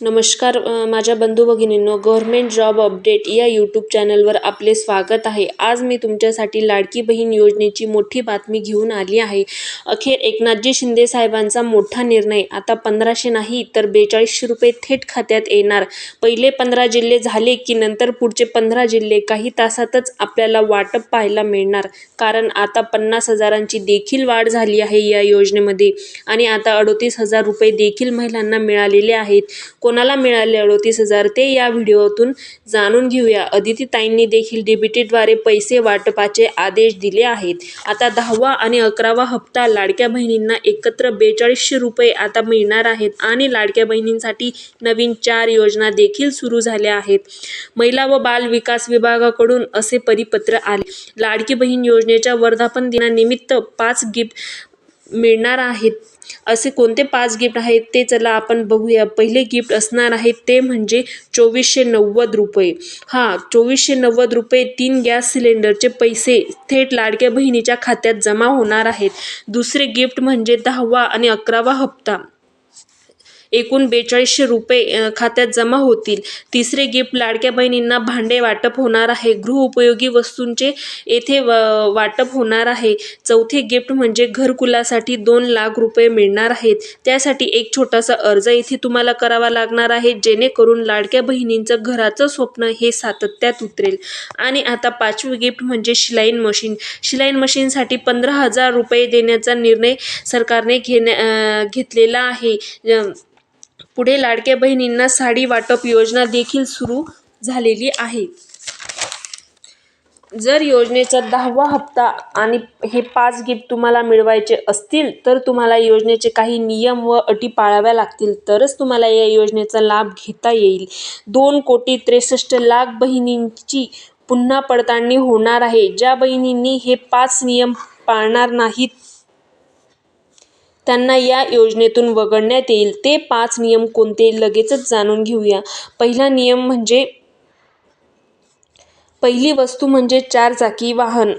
नमस्कार माझ्या बंधू भगिनींनो गव्हर्मेंट जॉब अपडेट या यूट्यूब चॅनलवर आपले स्वागत आहे. आज मी तुमच्यासाठी लाडकी बहीण योजनेची मोठी बातमी घेऊन आली आहे. अखेर एकनाथजी शिंदे साहेबांचा मोठा निर्णय. आता पंधराशे नाही तर बेचाळीसशे रुपये थेट खात्यात येणार. पहिले पंधरा जिल्हे झाले की नंतर पुढचे पंधरा जिल्हे काही तासातच आपल्याला वाटप पाहायला मिळणार. कारण आता पन्नास हजारांची देखील वाढ झाली आहे या योजनेमध्ये. आणि आता अडोतीस हजार रुपये देखील महिलांना मिळालेले आहेत. कोणाला मिळाले अडोतीस हजार ते या व्हिडिओतून जाणून घेऊया. अदितीताईंनी देखील डीबीटीद्वारे पैसे वाटपाचे आदेश दिले आहेत. आता दहावा आणि अकरावा हप्ता लाडक्या बहिणींना एकत्र बेचाळीसशे रुपये आता मिळणार आहेत आणि लाडक्या बहिणींसाठी नवीन चार योजना देखील सुरू झाल्या आहेत. महिला व बाल विकास विभागाकडून असे परिपत्र आले. लाडकी बहीण योजनेच्या वर्धापन दिनानिमित्त पाच गिफ्ट मिळणार आहेत. असे कोणते पाच गिफ्ट आहेत ते चला आपण बघूया. पहिले गिफ्ट असणार आहे ते म्हणजे चोवीसशे नव्वद रुपये. हां चोवीसशे नव्वद रुपये तीन गॅस सिलेंडरचे पैसे थेट लाडक्या बहिणीच्या खात्यात जमा होणार आहेत. दुसरे गिफ्ट म्हणजे दहावा आणि अकरावा हप्ता. एकूण बेचाळीसशे रुपये खात्यात जमा होतील. तिसरे गिफ्ट लाडक्या बहिणींना भांडे वाटप होणार आहे. गृहउपयोगी वस्तूंचे येथे व वाटप होणार आहे. चौथे गिफ्ट म्हणजे घरकुलासाठी दोन लाख रुपये मिळणार आहेत. त्यासाठी एक छोटासा अर्ज इथे तुम्हाला करावा लागणार आहे जेणेकरून लाडक्या बहिणींचं घराचं स्वप्न हे सातत्यात उतरेल. आणि आता पाचवी गिफ्ट म्हणजे शिलाईन मशीन. शिलाईन मशीनसाठी पंधरा हजार रुपये देण्याचा निर्णय सरकारने घेण्या घेतलेला आहे. पुढे लाडक्या बहिणींना साडी वाटप योजना देखील सुरू झालेली आहे. जर योजनेचा दहावा हप्ता आणि हे पाच गिफ्ट तुम्हाला मिळवायचे असतील तर तुम्हाला योजनेचे काही नियम व अटी पाळाव्या लागतील तरच तुम्हाला या योजनेचा लाभ घेता येईल. दोन कोटी त्रेसष्ट लाख बहिणींची पुन्हा पडताळणी होणार आहे. ज्या बहिणींनी हे पाच नियम पाळणार नाहीत त्यांना या योजनेतून वगळण्यात येईल. ते पाच नियम कोणते लगेचच जाणून घेऊया. पहिला नियम म्हणजे पहिली वस्तू म्हणजे चारचाकी वाहन.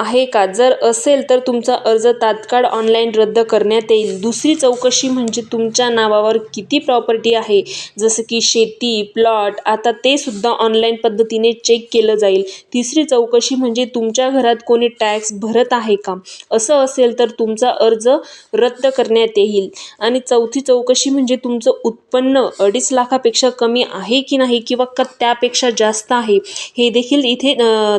आहे का? जर असेल तर तुमचा अर्ज तात्काळ ऑनलाईन रद्द करण्यात येईल. दुसरी चौकशी म्हणजे तुमच्या नावावर किती प्रॉपर्टी आहे? जसं की शेती प्लॉट आता ते सुद्धा ऑनलाईन पद्धतीने चेक केलं जाईल. तिसरी चौकशी म्हणजे तुमच्या घरात कोणी टॅक्स भरत आहे का? असं असेल तर तुमचा अर्ज रद्द करण्यात येईल. आणि चौथी चौकशी म्हणजे तुमचं उत्पन्न अडीच लाखापेक्षा कमी आहे की नाही किंवा का त्यापेक्षा जास्त आहे हे देखील इथे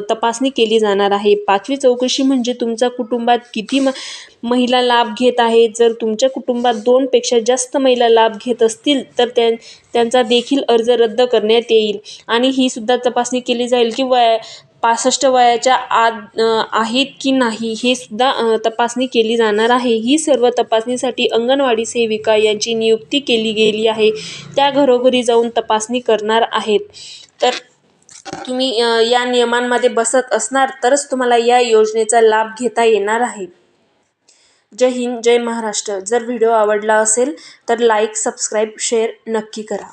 तपासणी केली जाणार आहे. पाचवी चौकशी म्हणजे तुमच्या कुटुंबात किती म महिला लाभ घेत आहेत? जर तुमच्या कुटुंबात दोनपेक्षा जास्त महिला लाभ घेत असतील तर त्या त्यांचा देखील अर्ज रद्द करण्यात येईल. आणि ही सुद्धा तपासणी केली जाईल की वया पासष्ट वयाच्या आत आहेत की नाही हे सुद्धा तपासणी केली जाणार आहे. ही सर्व तपासणीसाठी अंगणवाडी सेविका यांची नियुक्ती केली गेली आहे. त्या घरोघरी जाऊन तपासणी करणार आहेत. तर तुम्ही या नियमांमध्ये बसत असणार तरच तुम्हाला या योजनेचा लाभ घेता येणार आहे. जय हिंद जय महाराष्ट्र. जर व्हिडिओ आवडला असेल तर लाईक सबस्क्राईब शेअर नक्की करा.